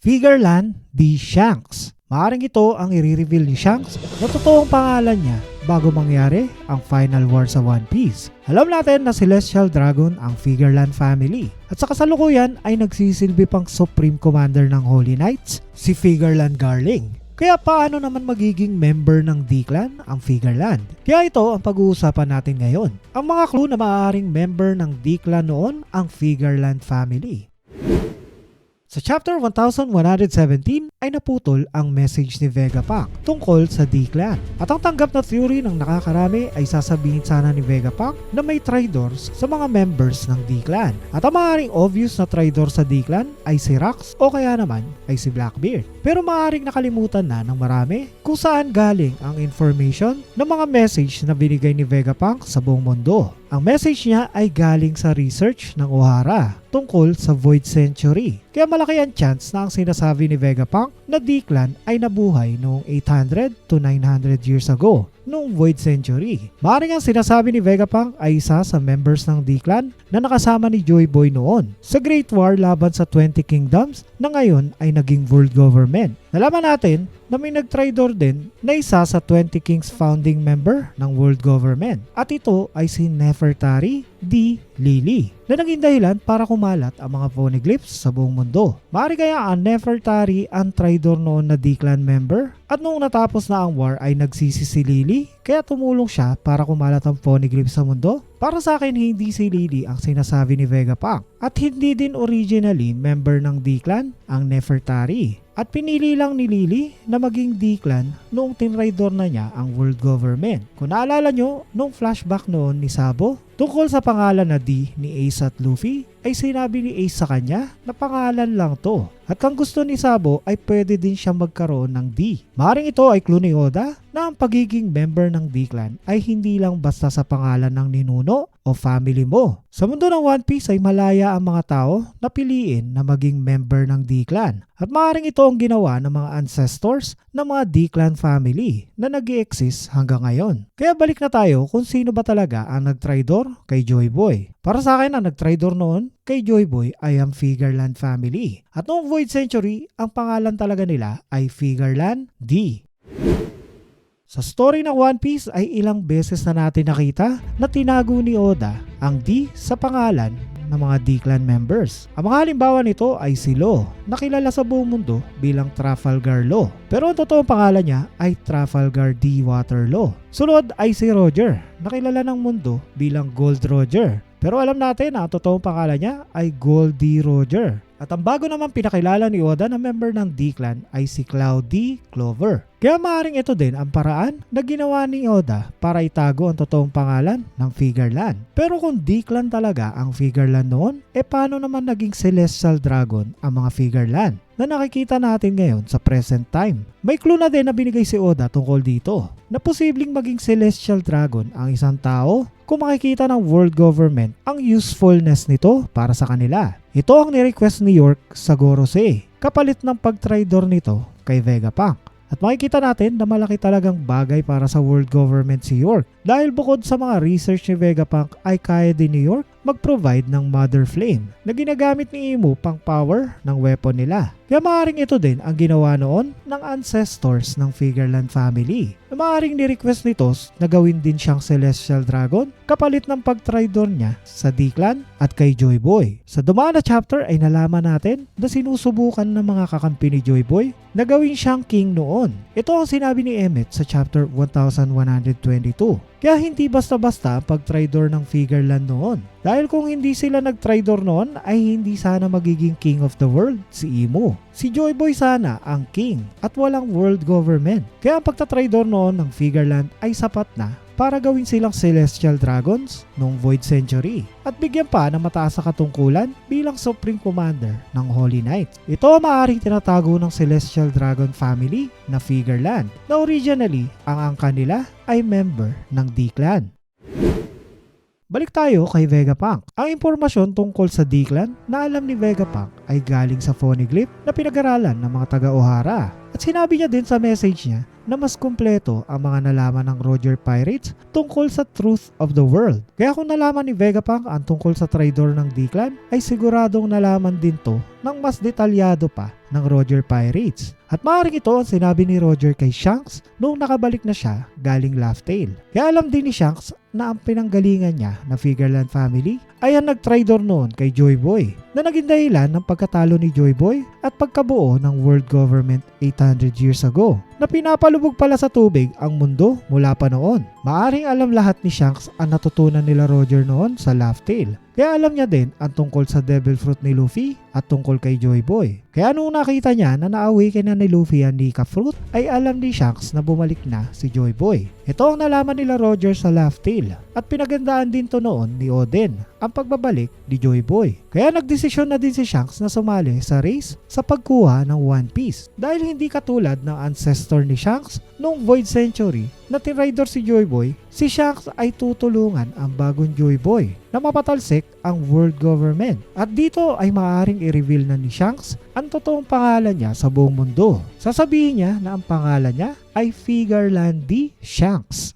Figureland D. Shanks. Maaring ito ang i-reveal ni Shanks na totoong pangalan niya bago mangyari ang final war sa One Piece. Alam natin na Celestial Dragon ang Figureland family at sa kasalukuyan ay nagsisilbi pang Supreme Commander ng Holy Knights, si Figureland Garling. Kaya paano naman magiging member ng D-Clan ang Figureland? Kaya ito ang pag-uusapan natin ngayon. Ang mga clue na maaaring member ng D-Clan noon ang Figureland family. Sa chapter 1117 ay naputol ang message ni Vegapunk tungkol sa D-Clan. At ang tanggap na theory ng nakakarami ay sasabihin sana ni Vegapunk na may tradors sa mga members ng D-Clan. At ang maaaring obvious na trador sa D-Clan ay si Rax o kaya naman ay si Blackbeard. Pero maaaring nakalimutan na ng marami kung saan galing ang information ng mga message na binigay ni Vegapunk sa buong mundo. Ang message niya ay galing sa research ng O'Hara tungkol sa Void Century. Kaya malaki ang chance na ang sinasabi ni Vegapunk na D-Clan ay nabuhay noong 800 to 900 years ago noong Void Century. Maaaring ang sinasabi ni Vegapunk ay isa sa members ng D-Clan na nakasama ni Joy Boy noon sa Great War laban sa 20 Kingdoms na ngayon ay naging world government. Nalaman natin na may nag-trador din na isa sa 20 Kings founding member ng world government. At ito ay si Nefertari D. Lily na naging dahilan para kumalat ang mga poneglyphs sa buong mundo. Maaari kaya ang Nefertari ang trador noon na D-clan member at noong natapos na ang war ay nagsisi si Lily kaya tumulong siya para kumalat ang poneglyphs sa mundo? Para sa akin hindi si Lily ang sinasabi ni Vegapunk at hindi din originally member ng D-clan ang Nefertari. At pinili lang ni Lily na maging D-clan noong tinraidor na niya ang world government. Kung naalala nyo, noong flashback noon ni Sabo, tungkol sa pangalan na D ni Ace at Luffy, ay sinabi ni Ace sa kanya na pangalan lang to. At kung gusto ni Sabo ay pwede din siya magkaroon ng D. Maring ito ay clue ni Oda na ang pagiging member ng D-clan ay hindi lang basta sa pangalan ng ninuno o family mo. Sa mundo ng One Piece ay malaya ang mga tao na piliin na maging member ng D-clan. At maaaring ito ang ginawa ng mga ancestors ng mga D-clan family na nag exist hanggang ngayon. Kaya balik na tayo kung sino ba talaga ang nagtrador kay Joy Boy. Para sa akin ang nagtrador noon kay Joy Boy ay ang Figureland family. At noong Void Century, ang pangalan talaga nila ay Figureland D. Sa story ng One Piece ay ilang beses na natin nakita na tinago ni Oda ang D sa pangalan ng mga D-clan members. Ang mga halimbawa nito ay si Law, na kilala sa buong mundo bilang Trafalgar Law. Pero ang totoong pangalan niya ay Trafalgar D. Waterloo. Sunod ay si Roger, na kilala ng mundo bilang Gold Roger. Pero alam natin na totoong pangalan niya ay Goldie Roger. At ang bago naman pinakilala ni Oda na member ng D-Clan ay si Cloudy Clover. Kaya maaaring ito din ang paraan na ginawa ni Oda para itago ang totoong pangalan ng Figureland. Pero kung D-Clan talaga ang Figureland noon, e paano naman naging Celestial Dragon ang mga Figureland na nakikita natin ngayon sa present time? May clue na din na binigay si Oda tungkol dito na posibleng maging Celestial Dragon ang isang tao kung makikita ng world government ang usefulness nito para sa kanila. Ito ang ni-request ni York sa Gorosei kapalit ng pag-trador nito kay Vegapunk. At makikita natin na malaki talagang bagay para sa world government si York dahil bukod sa mga research ni Vegapunk ay kaya din ni York mag-provide ng Mother Flame na ginagamit ni Imu pang power ng weapon nila. Kaya maaaring ito din ang ginawa noon ng ancestors ng Figureland family. Na maaaring ni-request nito na gawin din siyang Celestial Dragon kapalit ng pag-tridor niya sa D-Clan at kay Joy Boy. Sa dumaan na chapter ay nalaman natin na sinusubukan ng mga kakampi ni Joy Boy na gawin siyang king noon. Ito ang sinabi ni Emmet sa chapter 1122. Kaya hindi basta-basta pag-tridor ng Figureland noon. Dahil kung hindi sila nag-tridor noon ay hindi sana magiging king of the world si Imo. Si Joy Boy sana ang king at walang world government. Kaya ang pagtatridor noon ng Figureland ay sapat na para gawin silang Celestial Dragons noong Void Century at bigyan pa ng mataas na katungkulan bilang Supreme Commander ng Holy Knights. Ito maaaring tinatago ng Celestial Dragon family na Figureland na originally ang angka nila ay member ng D-Clan. Balik tayo kay Vegapunk. Ang impormasyon tungkol sa D-Clan na alam ni Vegapunk ay galing sa phoneglyph na pinag-aralan ng mga taga-Ohara. At sinabi niya din sa message niya na mas kumpleto ang mga nalaman ng Roger Pirates tungkol sa truth of the world. Kaya kung nalaman ni Vegapunk ang tungkol sa traitor ng D-Clan, ay siguradong nalaman din to ng mas detalyado pa ng Roger Pirates. At maaaring ito ang sinabi ni Roger kay Shanks noong nakabalik na siya galing Laugh Tale. Kaya alam din ni Shanks na ang pinanggalingan niya na Figureland family ay ang nag-traitor noon kay Joy Boy na naging dahilan ng pagkatalo ni Joy Boy at pagkabuo ng world government 800 years ago na pinapalubog pala sa tubig ang mundo mula pa noon. Maaring alam lahat ni Shanks ang natutunan nila Roger noon sa Laugh Tale. Kaya alam niya din ang tungkol sa Devil Fruit ni Luffy at tungkol kay Joy Boy. Kaya nung nakita niya na na-awaken na ni Luffy ang Nika Fruit, ay alam ni Shanks na bumalik na si Joy Boy. Ito ang nalaman nila Roger sa Laugh Tale at pinagandaan din to noon ni Oden ang pagbabalik ni Joy Boy. Kaya nagdesisyon na din si Shanks na sumali sa race sa pagkuha ng One Piece dahil hindi katulad ng ancestor ni Shanks noong Void Century na tinrider si Joy Boy, si Shanks ay tutulungan ang bagong Joy Boy na mapatalsik ang world government. At dito ay maaaring i-reveal na ni Shanks ang totoong pangalan niya sa buong mundo. Sasabihin niya na ang pangalan niya ay Figureland D. Shanks.